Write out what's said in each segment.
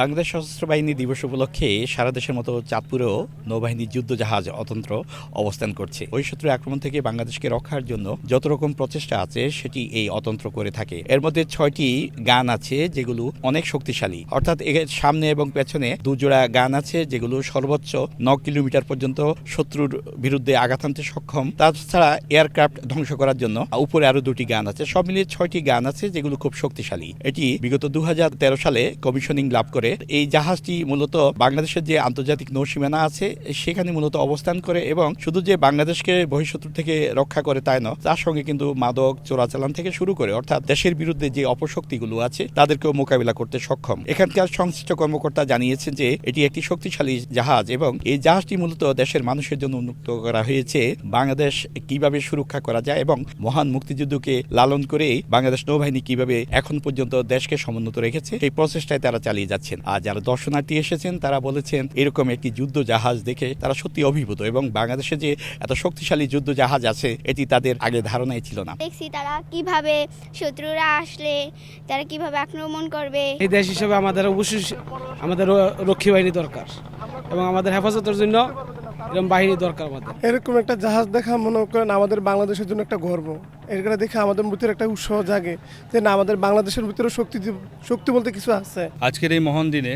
বাংলাদেশ সশস্ত্র বাহিনী দিবস উপলক্ষে সারা দেশের মতো চাঁদপুরেও নৌবাহিনীর যুদ্ধ জাহাজ অতন্ত্র অবস্থান করছে। ওই শত্রুর আক্রমণ থেকে বাংলাদেশকে রক্ষার জন্য যত রকম প্রচেষ্টা আছে, সেটি এই অতন্ত্র করে থাকে। এর মধ্যে ছয়টি গান আছে, যেগুলো অনেক শক্তিশালী। অর্থাৎ এর সামনে এবং পেছনে দুজোড়া গান আছে, যেগুলো সর্বোচ্চ ন কিলোমিটার পর্যন্ত শত্রুর বিরুদ্ধে আঘাত আনতে সক্ষম। তাছাড়া এয়ারক্রাফট ধ্বংস করার জন্য উপরে আরও দুটি গান আছে। সব মিলিয়ে ছয়টি গান আছে, যেগুলো খুব শক্তিশালী। এটি বিগত দু হাজার তেরো সালে কমিশনিং লাভ করে। এই জাহাজটি মূলত বাংলাদেশের যে আন্তর্জাতিক নৌসীমানা আছে, সেখানে মূলত অবস্থান করে এবং শুধু যে বাংলাদেশকে বহিঃশত্রু থেকে রক্ষা করে তাই নয়, তার সঙ্গে কিন্তু মাদক চোরাচালান থেকে শুরু করে অর্থাৎ দেশের বিরুদ্ধে যে অপশক্তিগুলো আছে, তাদেরকেও মোকাবিলা করতে সক্ষম। এখানকার সংশ্লিষ্ট কর্মকর্তা জানিয়েছেন যে, এটি একটি শক্তিশালী জাহাজ এবং এই জাহাজটি মূলত দেশের মানুষের জন্য উন্মুক্ত করা হয়েছে। বাংলাদেশ কীভাবে সুরক্ষা করা যায় এবং মহান মুক্তিযুদ্ধকে লালন করে বাংলাদেশ নৌবাহিনী কীভাবে এখন পর্যন্ত দেশকে সমুন্নত রেখেছে, সেই প্রচেষ্টায় তারা চালিয়ে যাচ্ছেন আর যারা দর্শনার্থী এসেছেন তারা বলেছেন এরকম একটি যুদ্ধ জাহাজ দেখে তারা সত্যি অভিভূত এবং বাংলাদেশে যে এত শক্তিশালী যুদ্ধ জাহাজ আছে এটি তাদের আগে ধারণাই ছিল না। দেখছি তারা কীভাবে শত্রুরা আসলে তারা কীভাবে আক্রমণ করবে। এই দেশ হিসেবে আমাদের অবশ্যই আমাদের রক্ষী বাহিনী দরকার এবং আমাদের হেফাজতের জন্য এরকম বাহিনী দরকার আমাদের। এরকম একটা জাহাজ দেখা মনে করেন আমাদের বাংলাদেশের জন্য একটা গর্ব। এগুলো দেখে আমাদের ভিতরে একটা উৎসাহ জাগে যে না, আমাদের বাংলাদেশের ভিতরে শক্তি শক্তি বলতে কিছু আছে। আজকের এই মহান দিনে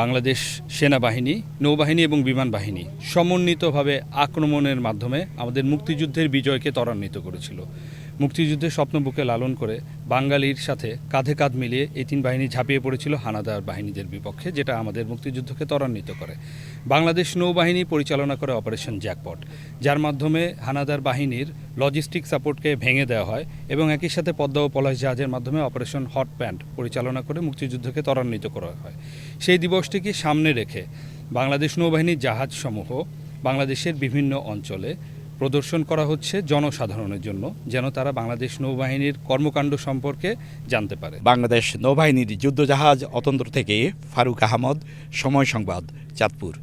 বাংলাদেশ সেনাবাহিনী, নৌবাহিনী এবং বিমান বাহিনী সমন্বিতভাবে আক্রমণের মাধ্যমে আমাদের মুক্তিযুদ্ধের বিজয়কে ত্বরান্বিত করেছিল। মুক্তিযুদ্ধের স্বপ্ন বুকে লালন করে বাঙালির সাথে কাঁধে কাঁধ মিলিয়ে এই তিন বাহিনী ঝাঁপিয়ে পড়েছিল হানাদার বাহিনীদের বিপক্ষে, যেটা আমাদের মুক্তিযুদ্ধকে ত্বরান্বিত করে। বাংলাদেশ নৌবাহিনী পরিচালনা করে অপারেশন জ্যাকপট, যার মাধ্যমে হানাদার বাহিনীর লজিস্টিক সাপোর্টকে ভেঙে দেওয়া হয় এবং একই সাথে পদ্মা ও পলাশ জাহাজের মাধ্যমে অপারেশন হট প্যান্ট পরিচালনা করে মুক্তিযুদ্ধকে ত্বরান্বিত করা হয়। সেই দিবসটিকে সামনে রেখে বাংলাদেশ নৌবাহিনীর জাহাজসমূহ বাংলাদেশের বিভিন্ন অঞ্চলে প্রদর্শন করা হচ্ছে জনসাধারণের জন্য, যেন তারা বাংলাদেশ নৌবাহিনীর কর্মকাণ্ড সম্পর্কে জানতে পারে। বাংলাদেশ নৌবাহিনীর যুদ্ধজাহাজ অতন্ত্র থেকে ফারুক আহমদ, সময় সংবাদ, চাঁদপুর।